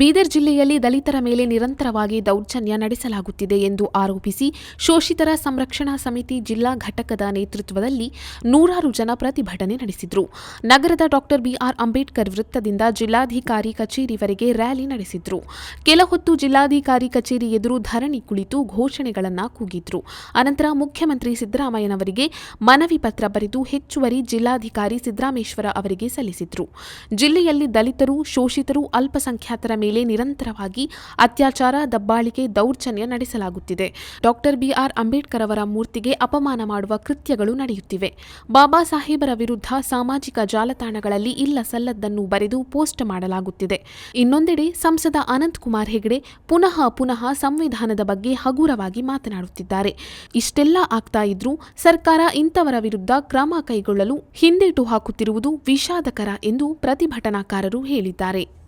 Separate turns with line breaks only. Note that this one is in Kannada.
ಬೀದರ್ ಜಿಲ್ಲೆಯಲ್ಲಿ ದಲಿತರ ಮೇಲೆ ನಿರಂತರವಾಗಿ ದೌರ್ಜನ್ಯ ನಡೆಸಲಾಗುತ್ತಿದೆ ಎಂದು ಆರೋಪಿಸಿ ಶೋಷಿತರ ಸಂರಕ್ಷಣಾ ಸಮಿತಿ ಜಿಲ್ಲಾ ಘಟಕದ ನೇತೃತ್ವದಲ್ಲಿ ನೂರಾರು ಜನ ಪ್ರತಿಭಟನೆ ನಡೆಸಿದ್ರು. ನಗರದ ಡಾಕ್ಟರ್ ಬಿಆರ್ ಅಂಬೇಡ್ಕರ್ ವೃತ್ತದಿಂದ ಜಿಲ್ಲಾಧಿಕಾರಿ ಕಚೇರಿವರೆಗೆ ರ್ಯಾಲಿ ನಡೆಸಿದ್ರು. ಕೆಲ ಹೊತ್ತು ಜಿಲ್ಲಾಧಿಕಾರಿ ಕಚೇರಿ ಎದುರು ಧರಣಿ ಕುಳಿತು ಘೋಷಣೆಗಳನ್ನು ಕೂಗಿದ್ರು. ಅನಂತರ ಮುಖ್ಯಮಂತ್ರಿ ಸಿದ್ದರಾಮಯ್ಯನವರಿಗೆ ಮನವಿ ಪತ್ರ ಬರೆದು ಹೆಚ್ಚುವರಿ ಜಿಲ್ಲಾಧಿಕಾರಿ ಸಿದ್ದರಾಮೇಶ್ವರ ಅವರಿಗೆ ಸಲ್ಲಿಸಿದ್ರು. ಜಿಲ್ಲೆಯಲ್ಲಿ ದಲಿತರು, ಶೋಷಿತರು, ಅಲ್ಪಸಂಖ್ಯಾತರ ಮೇಲೆ ನಿರಂತರವಾಗಿ ಅತ್ಯಾಚಾರ, ದಬ್ಬಾಳಿಕೆ, ದೌರ್ಜನ್ಯ ನಡೆಸಲಾಗುತ್ತಿದೆ. ಡಾಕ್ಟರ್ ಬಿಆರ್ ಅಂಬೇಡ್ಕರ್ ಅವರ ಮೂರ್ತಿಗೆ ಅಪಮಾನ ಮಾಡುವ ಕೃತ್ಯಗಳು ನಡೆಯುತ್ತಿವೆ. ಬಾಬಾ ಸಾಹೇಬರ ವಿರುದ್ಧ ಸಾಮಾಜಿಕ ಜಾಲತಾಣಗಳಲ್ಲಿ ಇಲ್ಲ ಸಲ್ಲದ್ದನ್ನು ಬರೆದು ಪೋಸ್ಟ್ ಮಾಡಲಾಗುತ್ತಿದೆ. ಇನ್ನೊಂದೆಡೆ ಸಂಸದ ಅನಂತ್ ಕುಮಾರ್ ಹೆಗಡೆ ಪುನಃ ಪುನಃ ಸಂವಿಧಾನದ ಬಗ್ಗೆ ಹಗುರವಾಗಿ ಮಾತನಾಡುತ್ತಿದ್ದಾರೆ. ಇಷ್ಟೆಲ್ಲ ಆಗ್ತಾ ಇದ್ರೂ ಸರ್ಕಾರ ಇಂಥವರ ವಿರುದ್ಧ ಕ್ರಮ ಕೈಗೊಳ್ಳಲು ಹಿಂದೇಟು ಹಾಕುತ್ತಿರುವುದು ವಿಷಾದಕರ ಎಂದು ಪ್ರತಿಭಟನಾಕಾರರು ಹೇಳಿದ್ದಾರೆ.